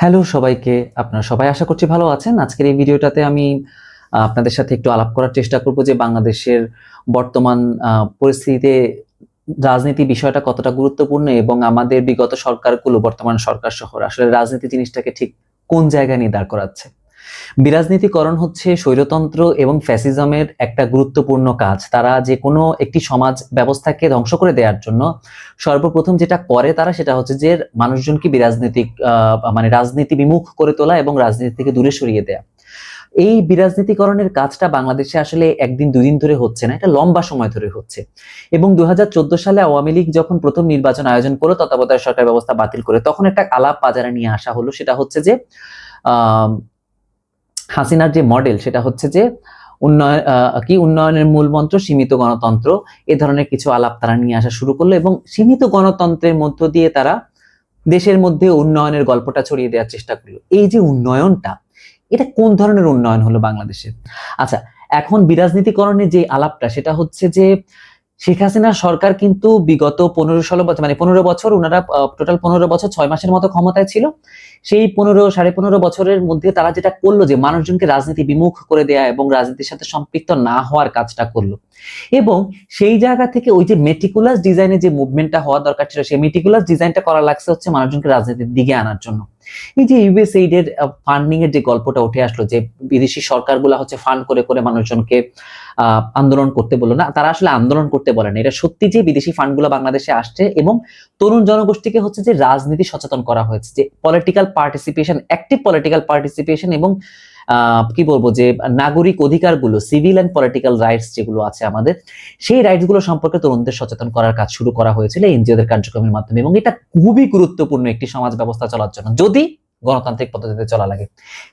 Hello সবাইকে, আপনারা সবাই আশা করছি ভালো আছেন। আজকের এই ভিডিওটাতে আমি আপনাদের সাথে একটু আলাপ করার চেষ্টা করব যে বাংলাদেশের বর্তমান পরিস্থিতিতে রাজনীতি বিষয়টা কতটা গুরুত্বপূর্ণ এবং আমাদের বিগত সরকারগুলো, বর্তমান সরকার সহ, আসলে রাজনীতি জিনিসটাকে ঠিক কোন জায়গায় নিয়ে দাঁড় করাচ্ছে। বিরাজনীতিকরণ হচ্ছে স্বৈরতন্ত্র এবং ফ্যাসিজমের একটা গুরুত্বপূর্ণ কাজ। তারা যে কোনো একটি সমাজ ব্যবস্থাকে ধ্বংস করে দেওয়ার জন্য সর্বপ্রথম যেটা করে তারা সেটা হচ্ছে যে মানুষজনকে বিরাজনৈতিক মানে রাজনীতি বিমুখ করে তোলা এবং রাজনীতি থেকে দূরে সরিয়ে দেয়া। এই বিরাজনীতিকরণের কাজটা বাংলাদেশে আসলে একদিন দুদিন ধরে হচ্ছে না, এটা লম্বা সময় ধরে হচ্ছে। এবং দু হাজার চোদ্দ সালে আওয়ামী লীগ যখন প্রথম নির্বাচন আয়োজন করল তত্ত্বাবধায়ক সরকার ব্যবস্থা বাতিল করে, তখন একটা আলাপ বাজারে নিয়ে আসা হলো, সেটা হচ্ছে যে, আহ হাসিনার যে মডেল সেটা হচ্ছে যে উন্নয়ন কি উন্নয়নের মূল মন্ত্র? সীমিত গণতন্ত্র। এ ধরনের কিছু আলাপ তারা নিয়ে আসা শুরু করল এবং সীমিত গণতন্ত্রের মধ্য দিয়ে তারা দেশের মধ্যে উন্নয়নের গল্পটা ছড়িয়ে দেওয়ার চেষ্টা করল। এই যে উন্নয়নটা, এটা কোন ধরনের উন্নয়ন হলো বাংলাদেশে? আচ্ছা এখন বিরাজনীতিকরণের যে আলাপটা, সেটা হচ্ছে যে শেখ হাসিনা সরকার কিন্তু বিগত পনেরো ষোলো বছর মানে পনেরো বছর ওনারা টোটাল পনেরো বছর ছয় মাসের মতো ক্ষমতায় ছিল। সেই পনেরো, সাড়ে পনেরো বছরের মধ্যে তারা যেটা করল যে মানুষজনকে রাজনীতি বিমুখ করে দেয়া এবং রাজনীতির সাথে সম্পৃক্ত না হওয়ার কাজটা করল। এবং সেই জায়গা থেকে ওই যে মেটিকুলাস ডিজাইনে যে মুভমেন্টটা হওয়া দরকার ছিল, সেই মেটিকুলাস ডিজাইনটা করা লাগছে হচ্ছে মানুষজনকে রাজনীতির দিকে আনার জন্য। এই যে ইউএসএইড এর ফান্ডিং এর যে গল্পটা উঠে আসলো যে বিদেশি সরকারগুলো হচ্ছে ফান্ড করে করে মানুষজনকে আন্দোলন করতে বলল না। তারা আসলে আন্দোলন করতে বলে না। এটা সত্যি যে বিদেশি ফান্ডগুলো বাংলাদেশে আসছে এবং তরুণ জনগোষ্ঠীকে হচ্ছে যে রাজনীতি সচেতন করা হয়েছে, যে political participation active political participation এবং কি বলব যে নাগরিক অধিকারগুলো সিভিল অ্যান্ড পলিটিক্যাল রাইটস যেগুলো আছে আমাদের, সেই রাইটসগুলো সম্পর্কে তরুণদের সচেতন করার কাজ শুরু করা হয়েছিল এনজিওদের কার্যক্রমের মাধ্যমে এবং এটা খুবই গুরুত্বপূর্ণ একটি সমাজ ব্যবস্থা চলার জন্য। যদি গণতান্ত্রিক পদ্ধতিতে চলা লাগে।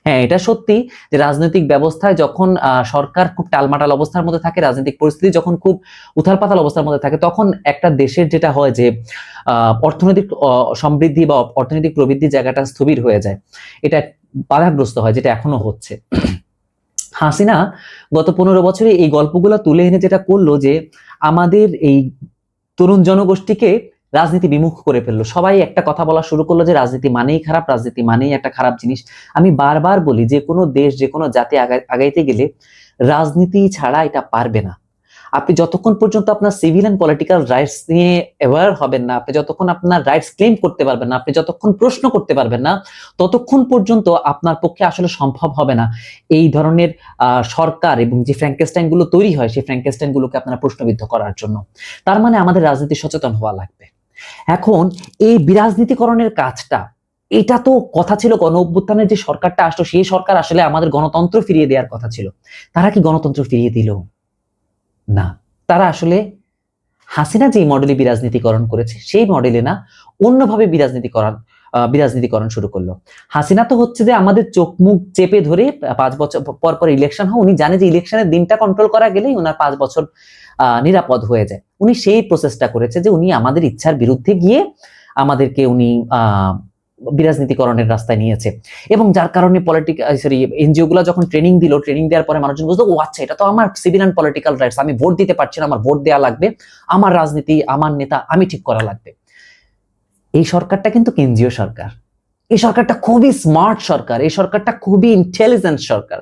হ্যাঁ এটা সত্যি যে রাজনৈতিক ব্যবস্থায় যখন সরকার খুব টালমাটাল অবস্থার মধ্যে থাকে, রাজনৈতিক পরিস্থিতি যখন খুব উথাল উথালপাতাল অবস্থার মধ্যে থাকে, তখন একটা দেশের যেটা হয় যে অর্থনৈতিক সমৃদ্ধি বা অর্থনৈতিক প্রবৃদ্ধি জায়গাটা স্থবির হয়ে যায়। এটা বাধাগ্রস্ত হয়, যেটা এখনও হচ্ছে। হাসিনা গত পনেরো বছরে এই গল্পগুলো তুলে এনে যেটা করল যে, আমাদের এই তরুণ জনগোষ্ঠীকে রাজনীতি বিমুখ করে ফেলল। সবাই একটা কথা বলা শুরু করল যে রাজনীতি মানেই খারাপ, রাজনীতি মানেই একটা খারাপ জিনিস। আমি বারবার বলি যে কোনো দেশ, যে কোনো জাতি আগাইতে গেলে রাজনীতি ছাড়া এটা পারবে না। আপনি যতক্ষণ পর্যন্ত আপনার সিভিল অ্যান্ড পলিটিক্যাল রাইটস নিয়ে অ্যাওয়ার হবেন না, আপনি যতক্ষণ আপনার রাইটস ক্লেম করতে পারবেন না, আপনি যতক্ষণ প্রশ্ন করতে পারবেন না, ততক্ষণ পর্যন্ত আপনার পক্ষে আসলে সম্ভব হবে না। এই ধরনের সরকার এবং যে গুলো তৈরি হয়, সেই গুলোকে আপনারা প্রশ্নবিদ্ধ করার জন্য। তার মানে আমাদের রাজনীতি সচেতন হওয়া লাগবে। এখন এই বিরাজনীতিকরণের কাজটা এটা তো কথা ছিল গণ অভ্যুত্থানের যে সরকারটা আসলো সেই সরকার আসলে আমাদের গণতন্ত্র ফিরিয়ে দেওয়ার কথা ছিল। তারা কি গণতন্ত্র ফিরিয়ে দিল? না। তারা আসলে হাসিনা যে মডেলে বিরাজনীতিকরণ করেছে সেই মডেলে না অন্যভাবে বিরাজনীতিকরণ আহ, বিরাজনীতিকরণ শুরু করল। হাসিনা তো হচ্ছে যে আমাদের চোখ মুখ চেপে ধরে পাঁচ বছর পর পর ইলেকশন হয় উনি জানে যে ইলেকশনের দিনটা কন্ট্রোল করা গেলেই ওনার পাঁচ বছর নিরাপদ হয়ে যায়। উনি সেই প্রসেসটা করেছে যে উনি আমাদের ইচ্ছার বিরুদ্ধে গিয়ে আমাদেরকে উনি বিরাজনীতিকরণের রাস্তায় নিয়েছে। এবং যার কারণে পলিটিক সরি এনজিও গুলো যখন ট্রেনিং দিল ট্রেনিং দেওয়ার পরে মানুষজন বুঝলো ও আচ্ছা এটা তো আমার সিভিল অ্যান্ড পলিটিক্যাল রাইটস আমি ভোট দিতে পারছি না, আমার ভোট দেওয়া লাগবে, আমার রাজনীতি, আমার নেতা, আমি ঠিক করা লাগবে। এই সরকারটা কিন্তু কেন্দ্রীয় সরকার। এই সরকারটা খুবই স্মার্ট সরকার, এই সরকারটা খুবই ইন্টেলিজেন্ট সরকার।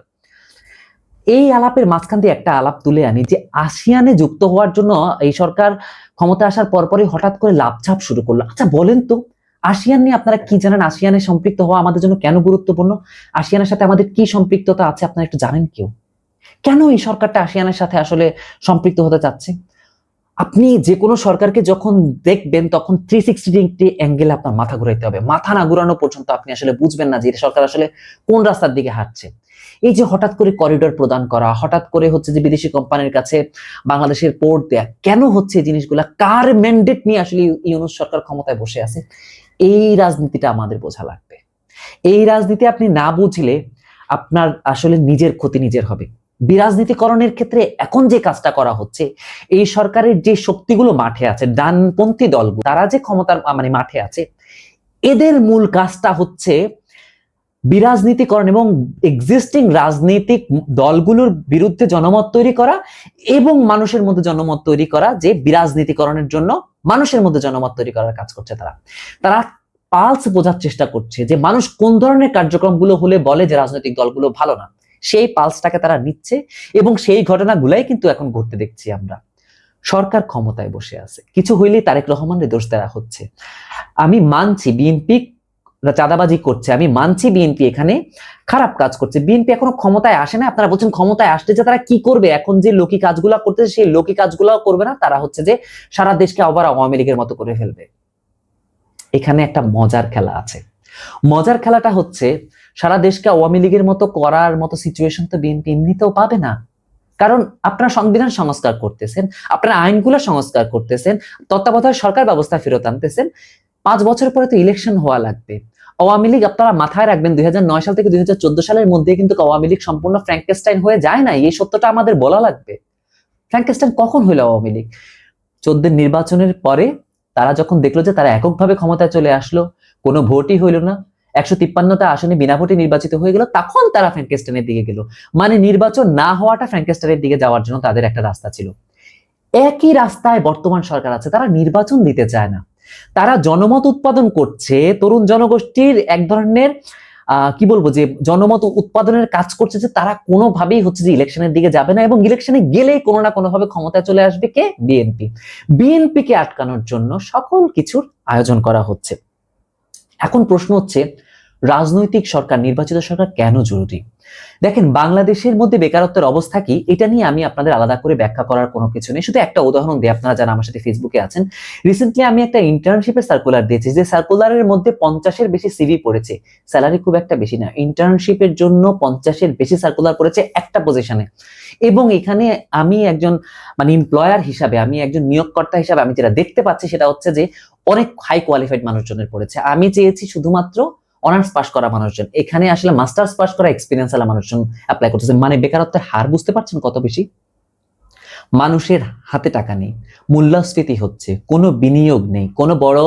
এই আলাপের মাঝখান দিয়ে একটা আলাপ তুলে আনি যে আসিয়ানে যুক্ত হওয়ার জন্য এই সরকার ক্ষমতা আসার পরপরই হঠাৎ করে লাভঝাপ শুরু করল। আচ্ছা বলেন তো, আসিয়ান নিয়ে আপনারা কি জানেন? আসিয়ানে সম্পৃক্ত হওয়া আমাদের জন্য কেন গুরুত্বপূর্ণ? আসিয়ানের সাথে আমাদের কি সম্পৃক্ততা আছে? আপনারা একটু জানেন কেউ? কেন এই সরকারটা আসিয়ানের সাথে আসলে সম্পৃক্ত হতে চাচ্ছে? আপনি যে কোনো সরকারকে যখন দেখবেন, তখন থ্রি সিক্সটি ডিগ্রি অ্যাঙ্গেলে আপনার মাথা ঘুরাইতে হবে। মাথা না ঘুরানো পর্যন্ত আপনি আসলে বুঝবেন না যে সরকার আসলে কোন রাস্তার দিকে হাঁটছে। এই যে হঠাৎ করে করিডোর প্রদান করা, হঠাৎ করে হচ্ছে যে বিদেশি কোম্পানির কাছে বাংলাদেশের পোর্ট দেয়া, কেন হচ্ছে এই জিনিসগুলা? কার ম্যান্ডেট নিয়ে আসলে ইউনুস সরকার ক্ষমতায় বসে আছে? এই রাজনীতিটা আমাদের বোঝা লাগবে। এই রাজনীতি আপনি না বুঝলে আপনার আসলে নিজের ক্ষতি নিজের হবে। বিরাজনীতিকরণের ক্ষেত্রে এখন যে কাজটা করা হচ্ছে, এই সরকারের যে শক্তিগুলো মাঠে আছে, ডানপন্থী দলগুলো, তারা যে ক্ষমতার মানে মাঠে আছে, এদের মূল কাজটা হচ্ছে বিরাজনীতিকরণ এবং এক্সিস্টিং রাজনৈতিক দলগুলোর বিরুদ্ধে জনমত তৈরি করা এবং মানুষের মধ্যে জনমত তৈরি করা যে বিরাজনীতিকরণের জন্য মানুষের মধ্যে জনমত তৈরি করার কাজ করছে তারা। তারা পালস বোঝার চেষ্টা করছে যে মানুষ কোন ধরনের কার্যক্রমগুলো হলে বলে যে রাজনৈতিক দলগুলো ভালো না। সেই পালসটাকে তারা নিচ্ছে এবং সেই ঘটনাগুলাই কিন্তু এখন ঘটতে দেখছি আমরা। সরকার ক্ষমতায় বসে আছে। কিছু হইলেই তারেক রহমানের দোষ দেওয়া হচ্ছে। আমি মানছি, বিএনপি চাঁদাবাজি করছে। আমি মানছি বিএনপি এখানে খারাপ কাজ করছে। বিএনপি এখনও ক্ষমতায় আসে না। আপনারা বলছেন ক্ষমতায় আসতে যে তারা কি করবে? এখন যে লোকি কাজগুলো করতেছে, সেই লোকি কাজগুলো করবে না। তারা হচ্ছে যে সারা দেশকে আবার আওয়ামী লীগের মতো করে ফেলবে। এখানে একটা মজার খেলা আছে। মজার খেলাটা হচ্ছে সারা দেশকে আওয়ামী লীগের মতো করার মতো সিচুয়েশন তো বিএনপি এমনিতেও পাবে না। কারণ আপনারা সংবিধান সংস্কার করতেছেন, আপনারা আইনগুলো সংস্কার করতেছেন, তত্ত্বাবধায়ক সরকার ব্যবস্থা ফেরত আনতেছেন। পাঁচ বছর পরে তো ইলেকশন হওয়া লাগবে। আওয়ামী লীগ আপনারা মাথায় রাখবেন, দুই হাজার নয় সাল থেকে দুই হাজার চোদ্দ সালের মধ্যে কিন্তু আওয়ামী লীগ সম্পূর্ণ ফ্র্যাঙ্কেস্টাইন হয়ে যায় না এই সত্যটা আমাদের বলা লাগবে। ফ্র্যাঙ্কেস্টাইন কখন হইল আওয়ামী লীগ? চোদ্দের নির্বাচনের পরে তারা যখন দেখল যে তারা এককভাবে ক্ষমতায় চলে আসলো, কোনো ভোটই হইল না, একশো তিপ্পান্নটা আসনে বিনা ভোটে নির্বাচিত হয়ে গেল, তখন তারা ফ্র্যাঙ্কেস্টাইনের দিকে গেল। মানে নির্বাচন না হওয়াটা ফ্র্যাঙ্কেস্টাইনের দিকে যাওয়ার জন্য তাদের একটা রাস্তা ছিল। একই রাস্তায় বর্তমান সরকার আছে, তারা নির্বাচন দিতে চায় না। তারা জনমত উৎপাদন করছে, তরুণ জনগোষ্ঠীর এক ধরনের কি বলব যে জনমত উৎপাদনের কাজ করছে যে তারা কোনোভাবেই হচ্ছে যে ইলেকশনের দিকে যাবে না এবং ইলেকশনে গেলেই কোনো না কোনোভাবে ক্ষমতায় চলে আসবে কে? বিএনপি। বিএনপিকে আটকানোর জন্য সকল কিছুর আয়োজন করা হচ্ছে। এখন প্রশ্ন হচ্ছে রাজনৈতিক সরকার, নির্বাচিত সরকার কেন জরুরি? দেখেন, বাংলাদেশের মধ্যে বেকারত্বের অবস্থা কি? এটা নিয়ে আমি আপনাদের আলাদা করে ব্যাখ্যা করার কোনো কিছু নেই। শুধু একটা উদাহরণ দিই আপনারা যারা আমার সাথে ফেসবুকে আছেন রিসেন্টলি আমি একটা ইন্টার্নশিপের সার্কুলার দিয়েছি, যে সার্কুলারের মধ্যে পঞ্চাশের বেশি সিভি পড়েছে। স্যালারি খুব একটা বেশি না। ইন্টার্নশিপের জন্য পঞ্চাশের বেশি সার্কুলার পড়েছে একটা পজিশনে এবং এখানে আমি একজন মানে এমপ্লয়ার হিসাবে, আমি একজন নিয়োগকর্তা হিসাবে আমি যেটা দেখতে পাচ্ছি সেটা হচ্ছে যে অনেক হাই কোয়ালিফাইড মানুষজনের পড়েছে। আমি চেয়েছি শুধুমাত্র অনার্স পাস করা মানুষজন। এখানে আসলে মাস্টার্স পাস করা এক্সপিরিয়েন্স আলা মানুষজন অ্যাপ্লাই করতেছে মানে বেকারত্বের হার বুঝতে পারছেন কত বেশি? মানুষের হাতে টাকা নেই, মূল্যস্ফীতি হচ্ছে, কোনো বিনিয়োগ নেই, কোনো বড়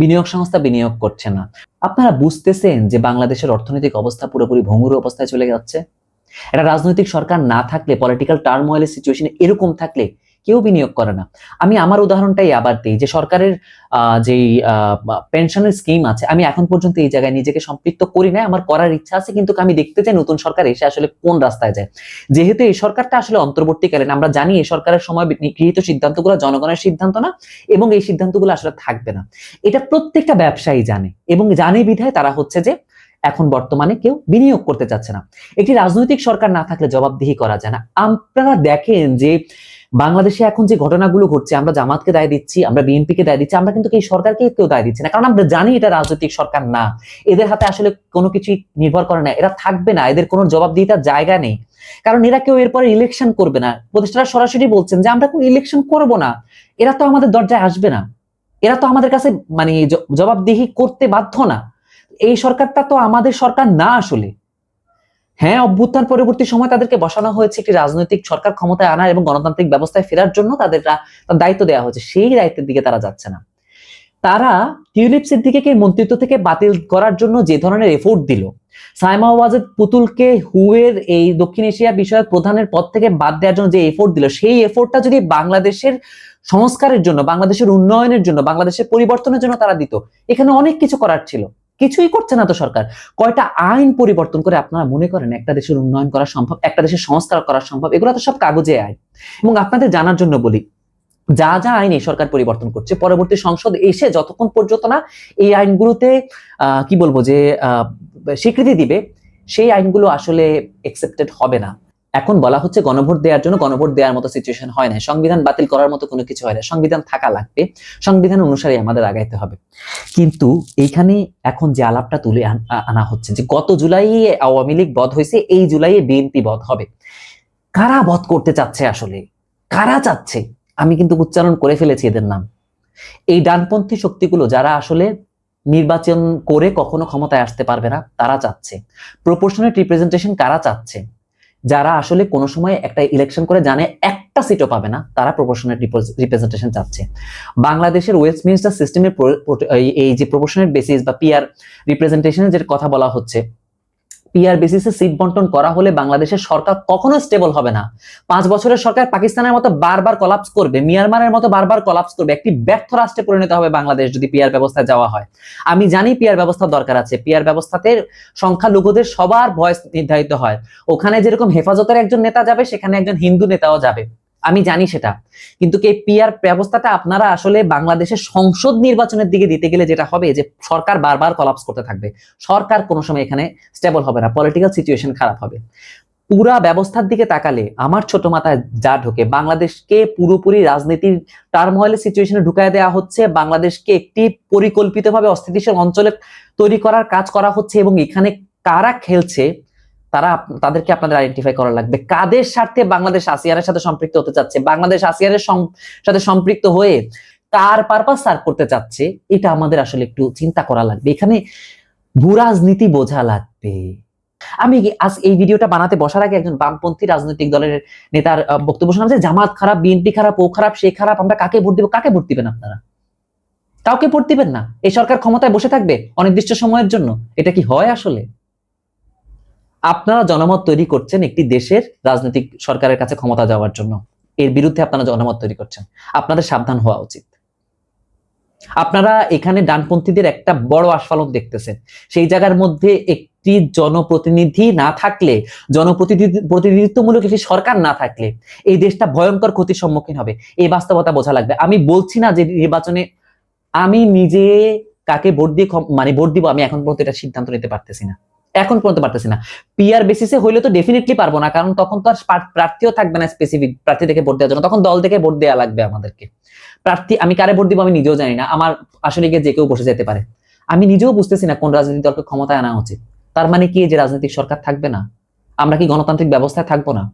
বিনিয়োগ সংস্থা বিনিয়োগ করছে না। আপনারা বুঝতেছেন যে বাংলাদেশের অর্থনৈতিক অবস্থা পুরোপুরি ভঙ্গুর অবস্থায় চলে যাচ্ছে? একটা রাজনৈতিক সরকার না থাকলে পলিটিক্যাল টার্মোয়েলের সিচুয়েশন এরকম থাকলে কেউ বিনিয়োগ করে না। আমি আমার উদাহরণটাই আবার দিই যে সরকারের যেই পেনশনের স্কিম আছে, আমি এখন পর্যন্ত এই জায়গায় নিজেকে সম্পৃক্ত করি না আমার করার ইচ্ছা আছে, কিন্তু আমি দেখতে চাই নতুন সরকার এসে আসলে কোন রাস্তায় যায়। যেহেতু এই সরকারটা আসলে অন্তর্বর্তীকালীন, আমরা জানি এই সরকারের সময় গৃহীত সিদ্ধান্তগুলো জনগণের সিদ্ধান্ত না, এবং এই সিদ্ধান্তগুলো আসলে থাকবে না। এটা প্রত্যেকটা ব্যবসায়ী জানে, এবং জানে বিধায় তারা হচ্ছে যে এখন বর্তমানে কেউ বিনিয়োগ করতে চাচ্ছে না। একটি রাজনৈতিক সরকার না থাকলে জবাবদিহি করা যায় না। আপনারা দেখেন যে বাংলাদেশে এখন যে ঘটনাগুলো ঘটছে, আমরা জামাতকে দায় দিচ্ছি, আমরা বিএনপিকে দায় দিচ্ছি, আমরা কিন্তু এই সরকারকে কেউ দায় দিচ্ছি না। কারণ আমরা জানি এটা রাজনৈতিক সরকার না। এদের হাতে আসলে কোনো কিছুই নির্ভর করে না। এরা থাকবে না। এদের কোনো জবাবদিহিতার জায়গা নেই। কারণ এরা কেউ এরপরে ইলেকশন করবে না। প্রতিষ্ঠারা সরাসরি বলছেন যে, আমরা কোনো ইলেকশন করব না। এরা তো আমাদের দরজায় আসবে না। এরা তো আমাদের কাছে মানে জবাবদিহি করতে বাধ্য না। এই সরকারটা তো আমাদের সরকার না আসলে। হ্যাঁ অভ্যুত্থান পরবর্তী সময় তাদেরকে বসানো হয়েছে একটি রাজনৈতিক সরকার ক্ষমতায় আনার এবং গণতান্ত্রিক ব্যবস্থায় ফেরার জন্য তাদের দায়িত্ব দেওয়া হয়েছে। সেই দায়িত্বের দিকে তারা যাচ্ছে না। তারা টিউলিপ সিদ্দিকে মন্ত্রিত্ব থেকে বাতিল করার জন্য যে ধরনের এফোর্ট দিল, সাইমা ওয়াজেদ পুতুলকে হুয়ের এই দক্ষিণ এশিয়া বিষয়ক প্রধানের পদ থেকে বাদ দেওয়ার জন্য যে এফোর্ট দিল, সেই এফোর্টটা যদি বাংলাদেশের সংস্কারের জন্য, বাংলাদেশের উন্নয়নের জন্য, বাংলাদেশের পরিবর্তনের জন্য তারা দিত, এখানে অনেক কিছু করার ছিল। কিছুই করছে না তো সরকার। কয়টা আইন পরিবর্তন করে আপনারা মনে করেন একটা দেশের উন্নয়ন করা সম্ভব, একটা দেশের সংস্কার করা সম্ভব, এগুলো তো সব কাগজে আইন এবং আপনাদের জানার জন্য বলি, যা যা আইন এই সরকার পরিবর্তন করছে, পরবর্তী সংসদ এসে যতক্ষণ পর্যন্ত না এই আইনগুলোতে কি বলব যে স্বীকৃতি দিবে, সেই আইনগুলো আসলে একসেপ্টেড হবে না। এখন বলা হচ্ছে গণভোট দেওয়ার জন্য গণভোট দেওয়ার মতো সিচুয়েশন হয় না সংবিধান বাতিল করার মতো কোনো কিছু হয় না সংবিধান থাকা লাগবে। সংবিধান অনুসারে আমাদের আগাইতে হবে। কিন্তু এইখানে এখন যে আলাপটা তুলে আনা হচ্ছে যে গত জুলাইয়ে আওয়ামী লীগ বধ হয়েছে, এই জুলাইয়ে বিএনপি বধ হবে। কারা বধ করতে চাচ্ছে আসলে? কারা চাচ্ছে? আমি কিন্তু উচ্চারণ করে ফেলেছি এদের নাম। এই ডানপন্থী শক্তিগুলো যারা আসলে নির্বাচন করে কখনো ক্ষমতায় আসতে পারবে না, তারা চাচ্ছে। প্রপোর্শনেট রিপ্রেজেন্টেশন কারা চাচ্ছে? যারা আসলে কোনো সময় একটা ইলেকশন করে জানে একটা সিটও পাবে না, তারা প্রপোর্শনাল রিপ্রেজেন্টেশন চাচ্ছে। বাংলাদেশের ওয়েস্টমিনিস্টার সিস্টেমের এই যে প্রপোর্শনাল বেসিস বা পিয়ার রিপ্রেজেন্টেশনের যে কথা বলা হচ্ছে পিআর বেসিসে সিট বন্টন করা হলে বাংলাদেশের সরকার কখনো স্টেবল হবে না। পাঁচ বছরের সরকার পাকিস্তানের মতো বারবার কলাপস করবে, মিয়ানমারের মতো বারবার কলাপস করবে, একটি ব্যর্থ রাষ্ট্রে পরিণত হবে বাংলাদেশ যদি পিআর ব্যবস্থায় যাওয়া হয়। আমি জানি পিআর ব্যবস্থা দরকার আছে, পিআর ব্যবস্থাতে সংখ্যালঘুদের সবার ভয়েস নির্ধারিত হয়। ওখানে যেরকম হেফাজতের একজন নেতা যাবে, সেখানে একজন হিন্দু নেতাও যাবে। আমি জানি সেটা। কিন্তু এই পিআর ব্যবস্থাটা আপনারা আসলে বাংলাদেশের সংসদ নির্বাচনের দিকে দিতে গেলে যেটা হবে যে সরকার বারবার কলাপস করতে থাকবে। সরকার কোনো সময় এখানে স্টেবল হবে না পলিটিক্যাল সিচুয়েশন খারাপ হবে। পুরা ব্যবস্থার দিকে তাকালে আমার ছোট মাথায় যা ঢোকে, বাংলাদেশকে পুরোপুরি রাজনীতির টার্মহয়েল সিচুয়েশনে ঢুকায় দেওয়া হচ্ছে, বাংলাদেশকে একটি পরিকল্পিতভাবে অস্থিতিশীল অঞ্চলে তৈরি করার কাজ করা হচ্ছে এবং এখানে কারা খেলছে তারা তাদেরকে আপনাদের আইডেন্টিফাই করা লাগবে। কাদের স্বার্থে বাংলাদেশ আসিয়ানের সাথে সম্পৃক্ত হতে চাচ্ছে? বাংলাদেশ আসিয়ানের সাথে সম্পৃক্ত হয়ে কার পারপাস সার্ভ করতে চাচ্ছে? এটা আমাদের আসলে একটু চিন্তা করা লাগবে। এখানে ভূরাজনীতি বোঝা লাগবে। আমি আজ এই ভিডিওটা বানাতে বসার আগে একজন বামপন্থী রাজনৈতিক দলের নেতার বক্তব্য শুনলাম যে জামাত খারাপ, বিএনপি খারাপ, ও খারাপ, সে খারাপ, আমরা কাকে ভোট দিব? কাকে ভোট দিবেন আপনারা? কাউকে ভোট দিবেন না। এই সরকার ক্ষমতায় বসে থাকবে অনির্দিষ্ট সময়ের জন্য? এটা কি হয় আসলে? আপনারা জনমত তৈরি করছেন একটি দেশের রাজনৈতিক সরকারের কাছে ক্ষমতা যাওয়ার জন্য। এর বিরুদ্ধে আপনারা জনমত তৈরি করছেন। আপনাদের সাবধান হওয়া উচিত। আপনারা এখানে ডানপন্থীদের একটা বড় আস্ফালন দেখতেছেন। সেই জায়গার মধ্যে একটি জনপ্রতিনিধি না থাকলে জনপ্রতিনিধি প্রতিনিধিত্বমূলক একটি সরকার না থাকলে, এই দেশটা ভয়ঙ্কর ক্ষতির সম্মুখীন হবে। এই বাস্তবতা বোঝা লাগবে। আমি বলছি না যে নির্বাচনে আমি নিজে কাকে ভোট দিয়ে মানে ভোট দিব, আমি এখন পর্যন্ত এটা সিদ্ধান্ত নিতে পারতেছি না। এখন পর্যন্ত পারতেছি না। পিআর বেসিসে হইলে তো ডেফিনেটলি পারব না, কারণ তখন তো আর প্রার্থীও থাকবে না স্পেসিফিক প্রার্থী থেকে ভোট দেওয়ার জন্য। তখন দল থেকে ভোট দেওয়া লাগবে আমাদেরকে। প্রার্থী, আমি কারে ভোট দিব আমি নিজেও জানি না। আমার আসলে গিয়ে যে কেউ বসে যেতে পারে। আমি নিজেও বুঝতেছি না কোন রাজনৈতিক দলকে ক্ষমতায় আনা উচিত। তার মানে কি যে রাজনৈতিক সরকার থাকবে না? আমরা কি গণতান্ত্রিক ব্যবস্থায় থাকব না?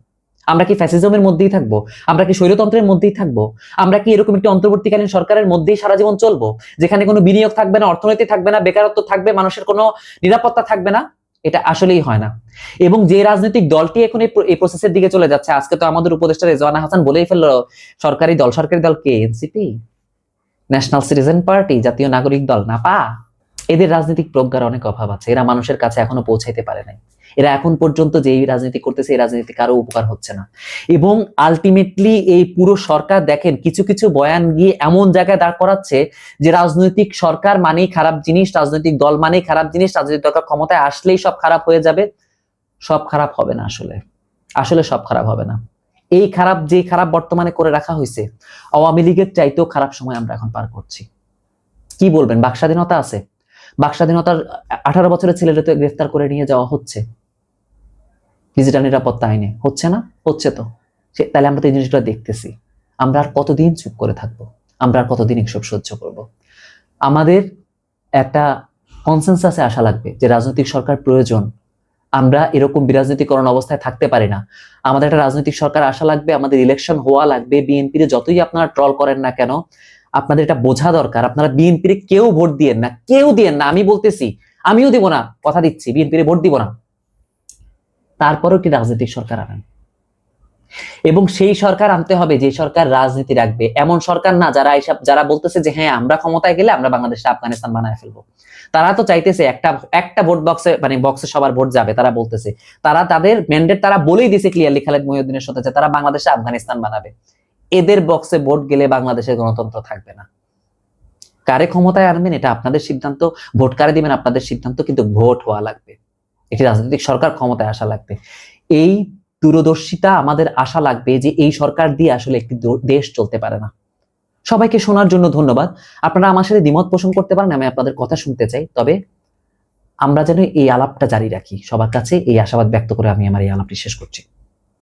আমরা কি ফ্যাসিজমের মধ্যেই থাকব? আমরা কি স্বৈরতন্ত্রের মধ্যেই থাকব? আমরা কি এরকম একটি অন্তর্বর্তীকালীন সরকারের মধ্যেই সারা জীবন চলবো? যেখানে কোনো বিনিয়োগ থাকবে না, অর্থনীতি থাকবে না, বেকারত্ব থাকবে, মানুষের কোনো নিরাপত্তা থাকবে না? এটা আসলেই হয় না। এবং যে রাজনৈতিক দলটি এখন এই প্রসেসের দিকে চলে যাচ্ছে, আজকে তো আমাদের উপদেষ্টা রেজওয়ানা হাসান বলেই ফেলল, সরকারি দল সরকারি দল কে? এনসিপি ন্যাশনাল সিটিজেন পার্টি জাতীয় নাগরিক দল, না পা? এদের রাজনৈতিক প্রজ্ঞার অনেক অভাব আছে, এরা মানুষের কাছে এখনও পৌঁছাইতে পারে নাই। এরা এখন পর্যন্ত যেই রাজনীতি করতেছে, এই রাজনীতি কারও উপকার হচ্ছে না। এবং আলটিমেটলি এই পুরো সরকার দেখেন, কিছু কিছু বয়ান গিয়ে এমন জায়গায় দাঁড় করাচ্ছে যে রাজনৈতিক সরকার মানেই খারাপ জিনিস, রাজনৈতিক দল মানেই খারাপ জিনিস, রাজনৈতিক দরকার ক্ষমতায় আসলেই সব খারাপ হয়ে যাবে। সব খারাপ হবে না আসলে। আসলে সব খারাপ হবে না। এই খারাপ, যে খারাপ বর্তমানে করে রাখা হয়েছে, আওয়ামী লীগের চাইতেও খারাপ সময় আমরা এখন পার করছি। কি বলবেন? বাক স্বাধীনতা আছে। বাক স্বাধীনতার আঠারো বছরের ছেলেটা তো গ্রেফতার করে নিয়ে যাওয়া হচ্ছে। ডিজিটাল নিরাপত্তা আইনে। হচ্ছে না? হচ্ছে তো। সে- তাহলে আমরা তো এই জিনিসটা দেখতেছি। আমরা আর কতদিন চুপ করে থাকব? আমরা আর কতদিন এসব সহ্য করব? আমাদের একটা কনসেন্সাসে আসা লাগবে যে রাজনৈতিক সরকার প্রয়োজন। আমরা এরকম বিরাজনীতিকরণ অবস্থায় থাকতে পারি না। আমাদের একটা রাজনৈতিক সরকার আসা লাগবে, আমাদের ইলেকশন হওয়া লাগবে বিএনপির যতই আপনারা ট্রল করেন না কেন, আপনাদের এটা বোঝা দরকার। আপনারা বিএনপির কেউ ভোট দিয়েন না, কেউ দিয়েন না। আমি বলতেছি, আমিও দিব না, কথা দিচ্ছি বিএনপির ভোট দিব না। তারপরও একটি রাজনৈতিক সরকার আনেন? এবং সেই সরকার আনতে হবে, যে সরকার রাজনীতি রাখবে। এমন সরকার না, যারা এইসব যারা বলতেছে যে হ্যাঁ আমরা ক্ষমতায় গেলে আমরা বাংলাদেশে আফগানিস্তান বানায় ফেলব। তারা তো চাইতেছে, একটা একটা ভোট বক্সে মানে বক্সে সবার ভোট যাবে, তারা বলতেছে। তারা তাদের ম্যান্ডেট তারা বলেই দিছে ক্লিয়ারলি খালেদ মহিউদ্দিনের সাথে যে, তারা বাংলাদেশে আফগানিস্তান বানাবে। এদের বক্সে ভোট গেলে বাংলাদেশের গণতন্ত্র থাকবে না। কারে ক্ষমতায় আনবেন, এটা আপনাদের সিদ্ধান্ত। ভোট কারে দিবেন, আপনাদের সিদ্ধান্ত, কিন্তু ভোট হওয়া লাগবে। একটি রাজনৈতিক সরকার ক্ষমতায় আসা লাগবে। এই দূরদর্শিতা আমাদের আশা লাগবে যে এই সরকার দিয়ে আসলে একটি দেশ চলতে পারে না। সবাইকে শোনার জন্য ধন্যবাদ। আপনারা আমার সাথে দ্বিমত পোষণ করতে পারেন, আমি আপনাদের কথা শুনতে চাই। তবে আমরা যেন এই আলাপটা জারি রাখি। সবার কাছে এই আশাবাদ ব্যক্ত করে আমি আমার এই আলাপটি শেষ করছি।